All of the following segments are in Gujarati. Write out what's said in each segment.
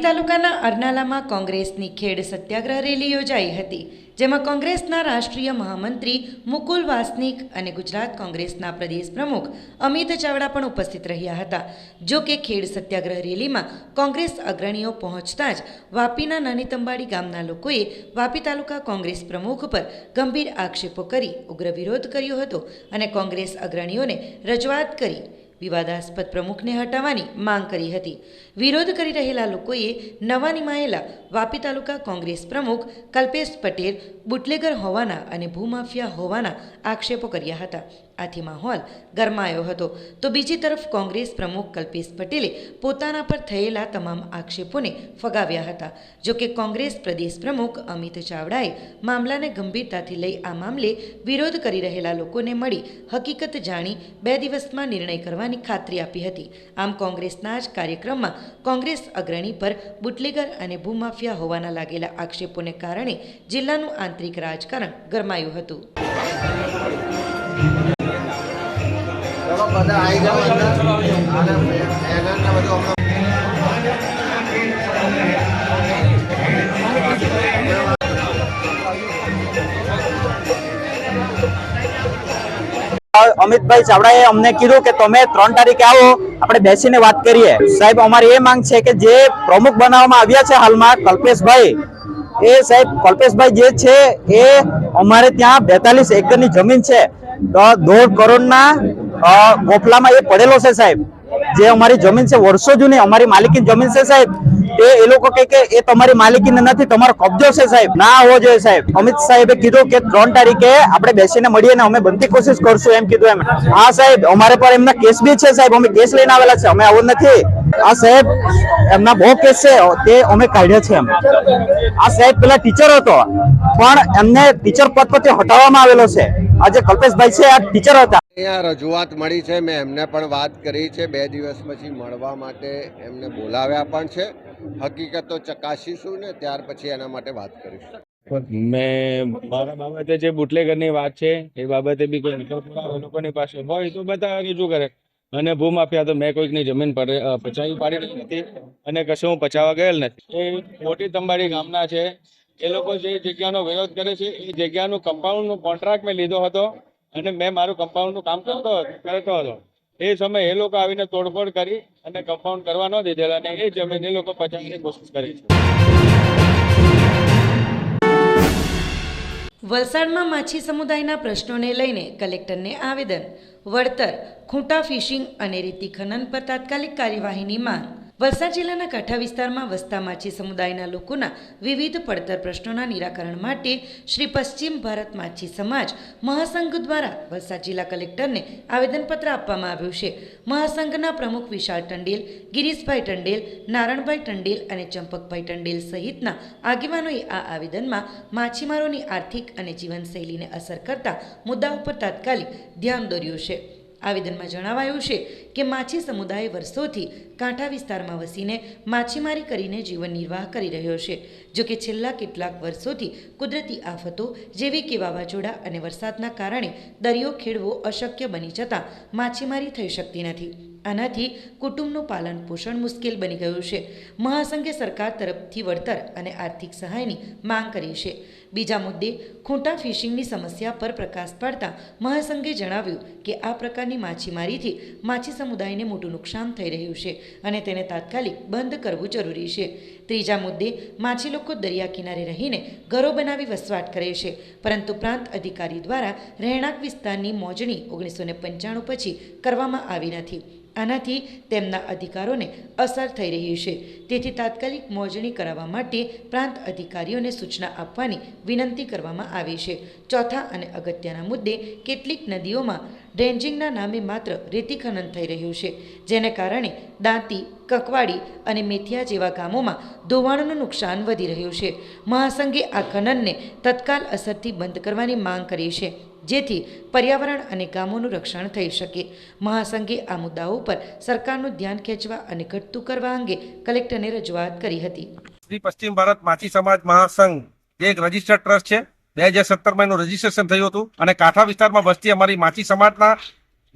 પારડી તાલુકાના અરનાલામાં કોંગ્રેસની ખેડ સત્યાગ્રહ રેલી યોજાઈ હતી, જેમાં કોંગ્રેસના રાષ્ટ્રીય મહામંત્રી મુકુલ વાસનિક અને ગુજરાત કોંગ્રેસના પ્રદેશ પ્રમુખ અમિત ચાવડા પણ ઉપસ્થિત રહ્યા હતા. જો કે ખેડ સત્યાગ્રહ રેલીમાં કોંગ્રેસ અગ્રણીઓ પહોંચતા જ વાપીના નાની તંબાડી ગામના લોકોએ વાપી તાલુકા કોંગ્રેસ પ્રમુખ પર ગંભીર આક્ષેપો કરી ઉગ્ર વિરોધ કર્યો હતો અને કોંગ્રેસ અગ્રણીઓને રજૂઆત કરી વિવાદાસ્પદ પ્રમુખને હટાવવાની માંગ કરી હતી. વિરોધ કરી રહેલા લોકોએ નવા નિમાયેલા વાપી તાલુકા કોંગ્રેસ પ્રમુખ કલ્પેશ પટેલ બુટલેગર હોવાના અને ભૂમાફિયા હોવાના આક્ષેપો કર્યા હતા. આથી માહોલ ગરમાયો હતો. તો બીજી તરફ કોંગ્રેસ પ્રમુખ કલ્પેશ પટેલે પોતાના પર થયેલા તમામ આક્ષેપોને ફગાવ્યા હતા. જો કે કોંગ્રેસ પ્રદેશ પ્રમુખ અમિત ચાવડાએ મામલાને ગંભીરતાથી લઈ આ મામલે વિરોધ કરી રહેલા લોકોને મળી હકીકત જાણી બે દિવસમાં નિર્ણય કરવાની ખાતરી આપી હતી. આમ કોંગ્રેસના જ કાર્યક્રમમાં કોંગ્રેસ અગ્રણી પર બુટલેગર અને ભૂમાફિયા હોવાના લાગેલા આક્ષેપોને કારણે જિલ્લાનું આંતરિક રાજકારણ ગરમાયું હતું. ચલો બધા આવી બધું અમિતભાઈ ચાવડાએ અમને કીધું કે તમે ત્રણ તારીખે આવો, આપણે બેસીને વાત કરીએ. સાહેબ, અમારી એ માંગ છે કે જે પ્રમુખ બનાવવામાં આવ્યા છે હાલમાં, કલ્પેશભાઈ, એ સાહેબ, કલ્પેશભાઈ જે છે, એ અમારે ત્યાં બેતાલીસ એકરની જમીન છે. તો દોઢ કરોડના અ, ગોફલામાં એ પડેલો છે સાહેબ. જે અમારી જમીન છે વર્ષો જૂની અમારી માલિકી જમીન છે સાહેબ. એ એ લોકો કહે કે એ તમારી માલિકી નથી તમારો કબજો છે સાહેબ. ના હોવો જોઈએ સાહેબ. અમિત સાહેબે કીધું કે ત્રણ તારીખે આપણે બેસીને મળીએ ને અમે બનતી કોશિશ કરશું એમ કીધું એમ. હા સાહેબ અમારે પર એમના કેસ બી છે સાહેબ. અમે કેસ લઈને આવેલા છે. અમે આવું નથી. આ સાહેબ એમના બહુ કેસ છે. તે અમે કાઢ્યા છે એમ. આ સાહેબ પેલા ટીચર હતો. પણ એમને ટીચર પદ પરથી હટાવવામાં આવેલો છે. આજે કલ્પેશભાઈ છે આ ટીચર હતા. અહીંયા રજૂઆત મળી છે. મેં એમને પણ વાત કરી છે. બે દિવસ પછી મળવા માટે એમને બોલાવ્યા પણ છે. હકીકતો ચકાસીશું ને ત્યાર પછી એના માટે વાત કરીશું. મેં મારા બાબતે જે બુટલેગરની વાત છે, એ બાબતે બી કોઈ લોકોની પાસે હોય તો બધા રજૂ કરે. અને ભૂમાફિયા તો મેં કોઈકની જમીન પર પચાવી પાડી નથી અને કશું હું પચાવવા ગયેલ નથી. એ મોટી તંબાડી ગામના છે. એ લોકો જે જગ્યાનો વિરોધ કરે છે, એ જગ્યાનું કમ્પાઉન્ડનો કોન્ટ્રાક્ટ મેં લીધો હતો. અને મેં મારું કમ્પાઉન્ડનું કામ કરતો કરતો હતો. એ સમયે એ લોકો આવીને તોડફોડ કરી અને કમ્પાઉન્ડ કરવા ન દીધેલા અને એ જમીન એ લોકો પચાવવાની કોશિશ કરી છે. વલસાડમાં માછી સમુદાયના પ્રશ્નોને લઈને કલેક્ટરને આવેદન. વળતર, ખૂંટા ફિશિંગ અને રેતી ખનન પર તાત્કાલિક કાર્યવાહીની માંગ. વલસાડ જિલ્લાના કાંઠા વિસ્તારમાં વસતા માછી સમુદાયના લોકોના વિવિધ પડતર પ્રશ્નોના નિરાકરણ માટે શ્રી પશ્ચિમ ભારત માછી સમાજ મહાસંઘ દ્વારા વલસાડ જિલ્લા કલેક્ટરને આવેદનપત્ર આપવામાં આવ્યું છે. મહાસંઘના પ્રમુખ વિશાલ ટંડેલ, ગિરીશભાઈ ટંડેલ, નારણભાઈ ટંડેલ અને ચંપકભાઈ ટંડેલ સહિતના આગેવાનોએ આ આવેદનમાં માછીમારોની આર્થિક અને જીવનશૈલીને અસર કરતા મુદ્દાઓ પર તાત્કાલિક ધ્યાન દોર્યું છે. આવેદનમાં જણાવાયું છે કે માછી સમુદાય વર્ષોથી કાંઠા વિસ્તારમાં વસીને માછીમારી કરીને જીવન નિર્વાહ કરી રહ્યો છે. જો કે છેલ્લા કેટલાક વર્ષોથી કુદરતી આફતો જેવી કે વાવાઝોડા અને વરસાદના કારણે દરિયો ખેડવો અશક્ય બની જતાં માછીમારી થઈ શકતી નથી. આનાથી કુટુંબનું પાલન પોષણ મુશ્કેલ બની ગયું છે. મહાસંઘે સરકાર તરફથી વળતર અને આર્થિક સહાયની માંગ કરી છે. બીજા મુદ્દે, ખૂંટા ફિશિંગની સમસ્યા પર પ્રકાશ પાડતા મહાસંઘે જણાવ્યું કે આ પ્રકારની માછીમારીથી માછી સમુદાયને મોટું નુકસાન થઈ રહ્યું છે અને તેને તાત્કાલિક બંધ કરવું જરૂરી છે. ત્રીજા મુદ્દે, માછી લોકો દરિયા કિનારે રહીને ઘરો બનાવી વસવાટ કરે છે. પરંતુ પ્રાંત અધિકારી દ્વારા રહેણાંક વિસ્તારની મોજણી ઓગણીસો પંચાણું પછી કરવામાં આવી નથી. આનાથી તેમના અધિકારોને અસર થઈ રહી છે. તેથી તાત્કાલિક મોજણી કરાવવા માટે પ્રાંત અધિકારીઓને સૂચના આપવાની વિનંતી કરવામાં આવી છે. ચોથા અને અગત્યના મુદ્દે કેટલીક નદીઓમાં ડ્રેન્જિંગના નામે માત્ર રેતીખનન થઈ રહ્યું છે, જેને કારણે દાંતી, કકવાડી અને મેથિયા જેવા ગામોમાં ધોવાણનું નુકસાન વધી રહ્યું છે. મહાસંઘે આ ખનનને તત્કાલ અસરથી બંધ કરવાની માંગ કરી છે, જેથી પર્યાવરણ અને ગામોનું રક્ષણ થઈ શકે. મહાસંઘે આ મુદ્દાઓ પર સરકારનું ધ્યાન ખેંચવા અને ઘટતું કરવા અંગે કલેક્ટરને રજૂઆત કરી હતી. શ્રી પશ્ચિમ ભારત માછી સમાજ મહાસંઘ એક રજિસ્ટર્ડ ટ્રસ્ટ છે. બે હજાર સત્તરમાં એનું રજીસ્ટ્રેશન થયું હતું અને કાંઠા વિસ્તારમાં વસતી અમારી માછી સમાજના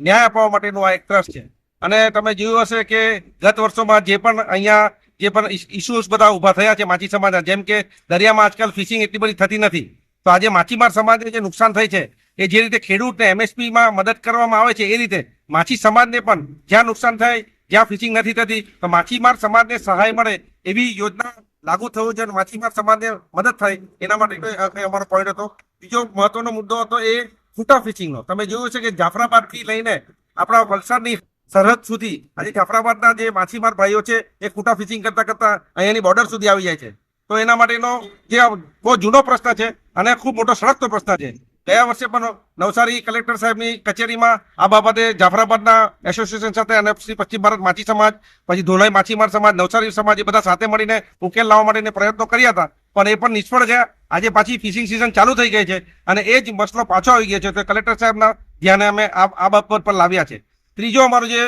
ન્યાય અપાવવા માટેનું આ એક ટ્રસ્ટ છે. અને તમે જોયું હશે કે ગત વર્ષોમાં જે પણ અહીંયા જે પણ ઇસ્યુઝ બધા ઊભા થયા છે માછી સમાજના, જેમ કે દરિયામાં આજકાલ ફિશિંગ એટલી બધી થતી નથી. તો આજે માછીમાર સમાજને જે નુકસાન થાય છે, એ જે રીતે ખેડૂતને એમએસપીમાં મદદ કરવામાં આવે છે, એ રીતે માછી સમાજને પણ જ્યાં નુકસાન થાય, જ્યાં ફિશિંગ નથી થતી, તો માછીમાર સમાજને સહાય મળે એવી યોજના લાગુ થયું છે અને માછીમાર સમાજને મદદ થાય. એના માટે અમારો પોઈન્ટ હતો. બીજો મહત્વનો મુદ્દો હતો એ ફૂટા ફિશિંગનો. તમે જોયું છે કે જાફરાબાદથી લઈને આપણા વલસાડની સરહદ સુધી, આજે જાફરાબાદના જે માછીમાર ભાઈઓ છે, એ ફૂટા ફિશિંગ કરતા કરતા અહીંયાની બોર્ડર સુધી આવી જાય છે. તો એના માટેનો જે બહુ જૂનો પ્રશ્ન છે અને ખૂબ મોટો સળગતો પ્રશ્ન છે. ગયા વર્ષે પણ નવસારી કલેક્ટર સાહેબની કચેરીમાં આ બાબતે જાફરાબાદના એસોસિએશન સાથે અને શ્રી પશ્ચિમ ભારત માછી સમાજ, પછી ધોલાઈ માછીમાર સમાજ, નવસારી સમાજ એ બધા સાથે મળીને ઉકેલ લાવવા માટેને પ્રયત્નો કર્યા હતા. પણ એ પણ નિષ્ફળ ગયા. આજે પાછી ફિશિંગ સિઝન ચાલુ થઈ ગઈ છે અને એ જ મસલો પાછો આવી ગયો છે. તો કલેક્ટર સાહેબના ધ્યાને અમે આ બાબત પર લાવ્યા છે. ત્રીજો અમારો જે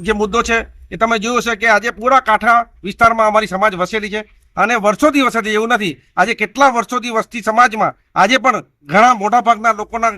જે મુદ્દો છે, એ તમે જોયું છે કે આજે પૂરા કાંઠા વિસ્તારમાં અમારી સમાજ વસેલી છે. અને વર્ષોથી વસે છે, એવું નથી. આજે કેટલા વર્ષોથી વસ્તી સમાજમાં આજે પણ ઘણા મોટા ભાગના લોકોના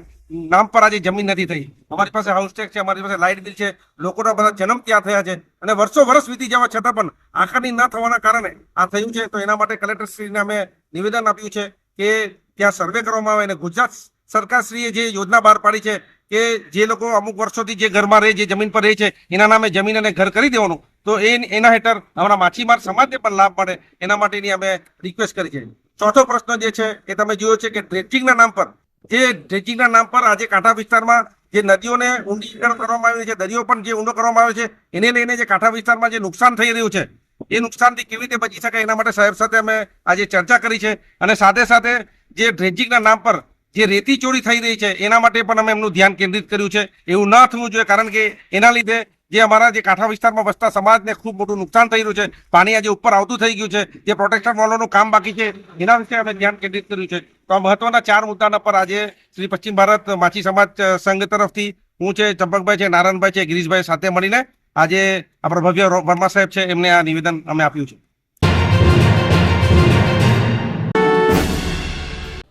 નામ પર આજે જમીન નથી થઈ. અમારી પાસે હાઉસ ટેક્સ છે, અમારી પાસે લાઇટ બિલ છે, લોકોના બધા જન્મ ત્યાં થયા છે. અને વર્ષો વર્ષ વીતી જવા છતાં પણ આખાની ના થવાના કારણે આ થયું છે. તો એના માટે કલેક્ટરશ્રીને અમે નિવેદન આપ્યું છે કે ત્યાં સર્વે કરવામાં આવે અને ગુજરાત સરકારશ્રીએ જે યોજના બહાર પાડી છે કે જે લોકો અમુક વર્ષોથી જે ઘરમાં રહે, જે જમીન પર રહે છે, એના નામે જમીન અને ઘર કરી દેવાનું. તો એ એના હેઠળ અમારા માછીમાર સમાજને પણ લાભ મળે. એના માટેની અમે રિક્વેસ્ટ કરી છે. ચોથો પ્રશ્ન જે છે, એ તમે જોયો છે કે ડ્રેચિંગના નામ પર. જે ડ્રેચિંગના નામ પર આજે કાંઠા વિસ્તારમાં જે નદીઓને ઊંડીકરણ કરવામાં આવ્યું છે, દરિયો પણ જે ઊંડો કરવામાં આવ્યો છે, એને લઈને જે કાંઠા વિસ્તારમાં જે નુકસાન થઈ રહ્યું છે, એ નુકસાનથી કેવી રીતે બચી શકાય એના માટે સાહેબ સાથે અમે આજે ચર્ચા કરી છે. અને સાથે સાથે જે ડ્રેજિંગના નામ પર જે રેતી ચોરી થઈ રહી છે, એના માટે પણ અમે એમનું ધ્યાન કેન્દ્રિત કર્યું છે. એવું ના થવું જોઈએ, કારણ કે એના લીધે જે અમારા જે કાંઠા વિસ્તારમાં વસતા સમાજને ખૂબ મોટું નુકસાન થઈ રહ્યું છે. પાણી આજે ઉપર આવતું થઈ ગયું છે. જે પ્રોટેક્શન વોલોનું કામ બાકી છે, એના વિશે અમે ધ્યાન કેન્દ્રિત કર્યું છે. તો આ મહત્વના ચાર મુદ્દાના પર આજે શ્રી પશ્ચિમ ભારત માછી સમાજ સંઘ તરફથી હું છે, ચંપકભાઈ છે, નારાયણભાઈ છે, ગિરીશભાઈ સાથે મળીને આજે આપણા ભવ્ય વર્મા સાહેબ છે, એમને આ નિવેદન અમે આપ્યું છે.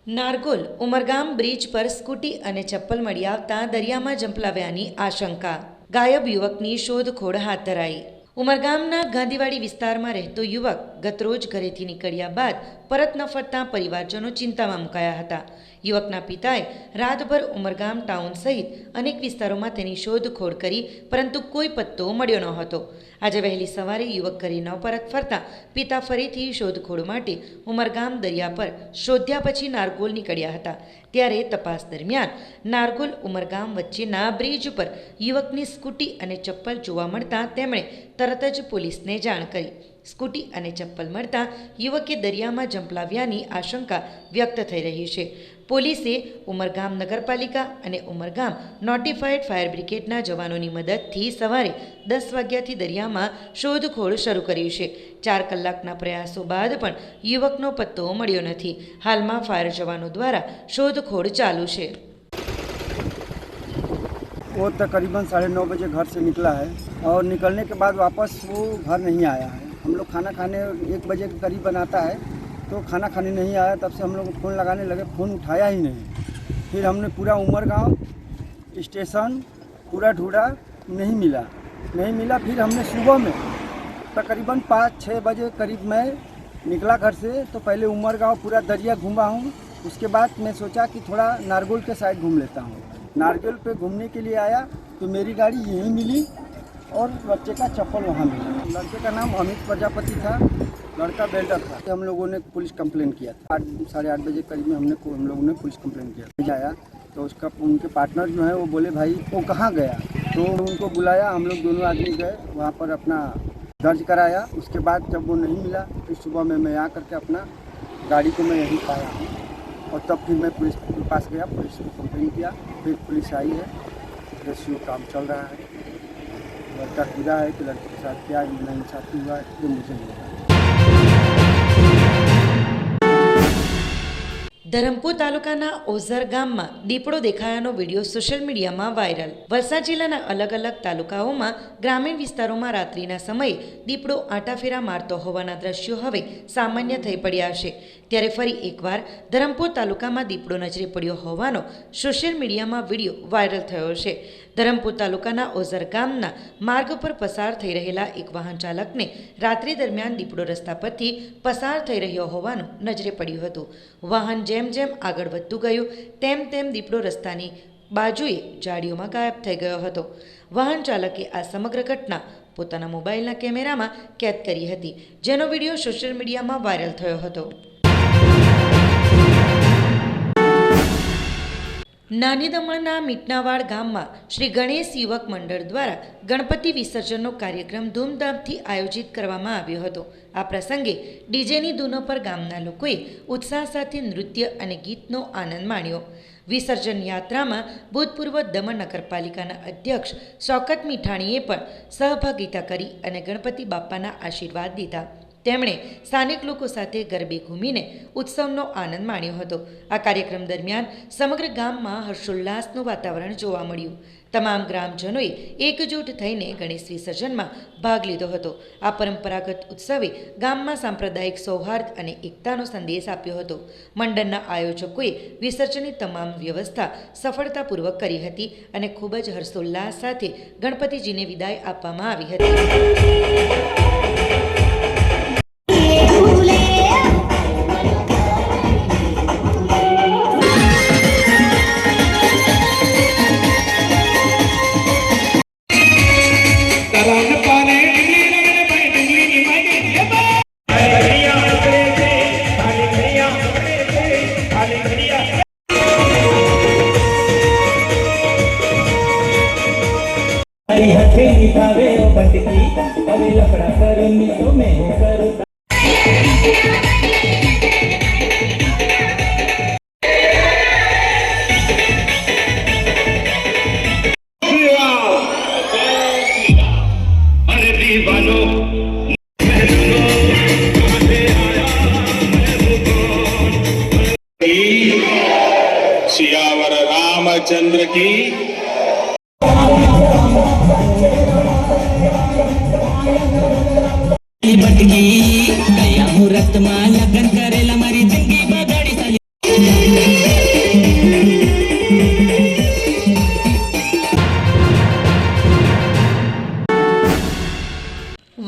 નારગોલ ઉમરગામ બ્રિજ પર સ્કૂટી અને ચપ્પલ મળી આવતા દરિયામાં જંપલાવ્યાની આશંકા. ગાયબ યુવકની શોધખોળ હાથ ધરાઈ. ઉમરગામના ગાંધીવાડી વિસ્તારમાં રહેતો યુવક ગતરોજ ઘરેથી નીકળ્યા બાદ પરત ન ફરતા પરિવારજનો ચિંતામાં મુકાયા હતા. યુવકના પિતાએ રાતભર ઉમરગામ ટાઉન સહિત અનેક વિસ્તારોમાં તેની શોધખોળ કરી, પરંતુ કોઈ પત્તો મળ્યો ન હતો આજે વહેલી સવારે યુવક ઘરે ન પરત ફરતા પિતા ફરીથી શોધખોળ માટે ઉમરગામ દરિયા પર શોધ્યા પછી નારગોલ નીકળ્યા હતા. ત્યારે તપાસ દરમિયાન નારગોલ ઉમરગામ વચ્ચેના બ્રિજ પર યુવકની સ્કૂટી અને ચપ્પલ જોવા મળતા તેમણે તરત જ પોલીસને જાણ કરી. સ્કૂટી અને ચપ્પલ મળતા યુવકે દરિયામાં ઝંપલાવ્યાની આશંકા વ્યક્ત થઈ રહી છે. પોલીસે ઉમરગામ નગરપાલિકા અને ઉમરગામ નોટિફાઈડ ફાયર બ્રિગેડના જવાનોની મદદથી સવારે દસ વાગ્યાથી દરિયામાં શોધખોળ શરૂ કર્યું છે ચાર કલાકના પ્રયાસો બાદ પણ યુવકનો પત્તો મળ્યો નથી હાલમાં ફાયર જવાનો દ્વારા શોધખોળ ચાલુ છે वो तकरीबन साढ़े नौ बजे घर से निकला है और निकलने के बाद वापस वो घर नहीं आया है हम लोग खाना खाने एक बजे के करीब बनाता है तो खाना खाने नहीं आया, तब से हम लोग फ़ोन लगाने लगे, फ़ोन उठाया ही नहीं। फिर हमने पूरा उमर गाँव स्टेशन, पूरा ढूंढा, नहीं मिला। नहीं मिला, फिर हमने सुबह में, तकरीबन पाँच छः बजे करीब मैं निकला घर से तो पहले उमर गाँव पूरा दरिया घूमा हूँ। उसके बाद मैं सोचा कि थोड़ा नारगोल के साइड घूम लेता हूँ। नारगोल पे घूमने के लिए आया तो मेरी गाड़ी यहीं मिली और बच्चे का चप्पल वहाँ मिला। लड़के का नाम अमित प्रजापति था। लड़का बेल्डर था। हम लोगों ने पुलिस कंप्लेन किया था। आठ, साढ़े आठ बजे करीब में हमने हम लोगों ने पुलिस कंप्लेन किया। आया तो उसका, उनके पार्टनर जो है, वो बोले, भाई, वो कहाँ गया? तो उनको बुलाया, हम लोग दोनों आदमी गए, वहाँ पर अपना दर्ज कराया। उसके बाद जब वो नहीं मिला, फिर सुबह में मैं आ करके अपना गाड़ी को मैं यहीं पाया। हूँ और तब फिर मैं पुलिस के पास गया, पुलिस को कंप्लेन किया। फिर पुलिस आई है रेस्क्यू काम चल रहा है। लड़का गिरा है कि लड़के के साथ क्या नाइंसाफी हुआ है, ये मुझे नहीं ધરમપુર તાલુકાના ઓઝર ગામમાં દીપડો દેખાયાનો વીડિયો સોશિયલ મીડિયામાં વાયરલ. વલસાડ જિલ્લાના અલગ અલગ તાલુકાઓમાં ગ્રામીણ વિસ્તારોમાં રાત્રિના સમયે દીપડો આંટાફેરા મારતો હોવાના દ્રશ્યો હવે સામાન્ય થઈ પડ્યા છે. ત્યારે ફરી એકવાર ધરમપુર તાલુકામાં દીપડો નજરે પડ્યો હોવાનો સોશિયલ મીડિયામાં વીડિયો વાયરલ થયો છે. ધરમપુર તાલુકાના ઓઝર ગામના માર્ગ પર પસાર થઈ રહેલા એક વાહન ચાલકને રાત્રિ દરમિયાન દીપડો રસ્તા પરથી પસાર થઈ રહ્યો હોવાનું નજરે પડ્યું હતું. વાહન જેમ જેમ આગળ વધતું ગયું, તેમ તેમ દીપડો રસ્તાની બાજુએ જાડીઓમાં ગાયબ થઈ ગયો હતો. વાહન ચાલકે આ સમગ્ર ઘટના પોતાના મોબાઈલના કેમેરામાં કેદ કરી હતી, જેનો વીડિયો સોશિયલ મીડિયામાં વાયરલ થયો હતો. નાની દમણના મીટનાવાડ ગામમાં શ્રી ગણેશ યુવક મંડળ દ્વારા ગણપતિ વિસર્જનનો કાર્યક્રમ ધૂમધામથી આયોજિત કરવામાં આવ્યો હતો. આ પ્રસંગે ડીજેની ધૂનો પર ગામના લોકોએ ઉત્સાહ સાથે નૃત્ય અને ગીતનો આનંદ માણ્યો. વિસર્જન યાત્રામાં ભૂતપૂર્વ દમણ નગરપાલિકાના અધ્યક્ષ શોકત મીઠાણીએ પણ સહભાગિતા કરી અને ગણપતિ બાપ્પાના આશીર્વાદ દીધા. તેમણે સ્થાનિક લોકો સાથે ગરબે ઘૂમીને ઉત્સવનો આનંદ માણ્યો હતો. આ કાર્યક્રમ દરમિયાન સમગ્ર ગામમાં હર્ષોલ્લાસનું વાતાવરણ જોવા મળ્યું. તમામ ગ્રામજનોએ એકજૂટ થઈને ગણેશ વિસર્જનમાં ભાગ લીધો હતો. આ પરંપરાગત ઉત્સવે ગામમાં સાંપ્રદાયિક સૌહાર્દ અને એકતાનો સંદેશ આપ્યો હતો. મંડળના આયોજકોએ વિસર્જનની તમામ વ્યવસ્થા સફળતાપૂર્વક કરી હતી અને ખૂબ જ હર્ષોલ્લાસ સાથે ગણપતિજીને વિદાય આપવામાં આવી હતી. जिंदगी. नया मुहूर्त हो माया कर करेला मारी जिंदगी.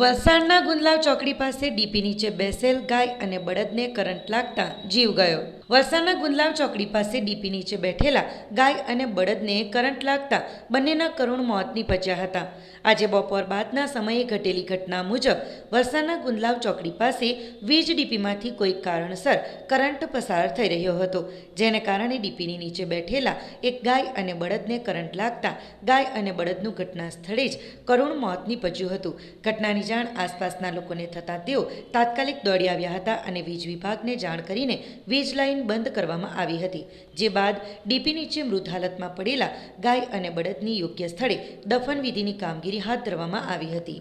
વલસાડના ગુંદલાવ ચોકડી પાસે ડીપી નીચે બેસેલ ગાય અને બળદને કરંટ લાગતા જીવ ગયો. વલસાડના ગુંદલાવ ચોકડી પાસે ડીપી નીચે બેઠેલા ગાય અને બળદને કરંટ લાગતા બંનેના કરુણ મોત નીપજ્યા હતા. આજે બપોર બાદના સમયે ઘટેલી ઘટના મુજબ વલસાડના ગુંદલાવ ચોકડી પાસે વીજ ડીપીમાંથી કોઈ કારણસર કરંટ પસાર થઈ રહ્યો હતો, જેને કારણે ડીપીની નીચે બેઠેલા એક ગાય અને બળદને કરંટ લાગતા ગાય અને બળદનું ઘટના સ્થળે જ કરુણ મોત નીપજ્યું હતું. ઘટનાની જાણ આસપાસના લોકોને થતાં તેઓ તાત્કાલિક દોડી આવ્યા હતા અને વીજ વિભાગને જાણ કરીને વીજ લાઇન બંધ કરવામાં આવી હતી, જે બાદ ડીપી નીચે મૃત હાલતમાં પડેલા ગાય અને બળદની યોગ્ય સ્થળે દફન વિધિની કામગીરી હાથ ધરવામાં આવી હતી.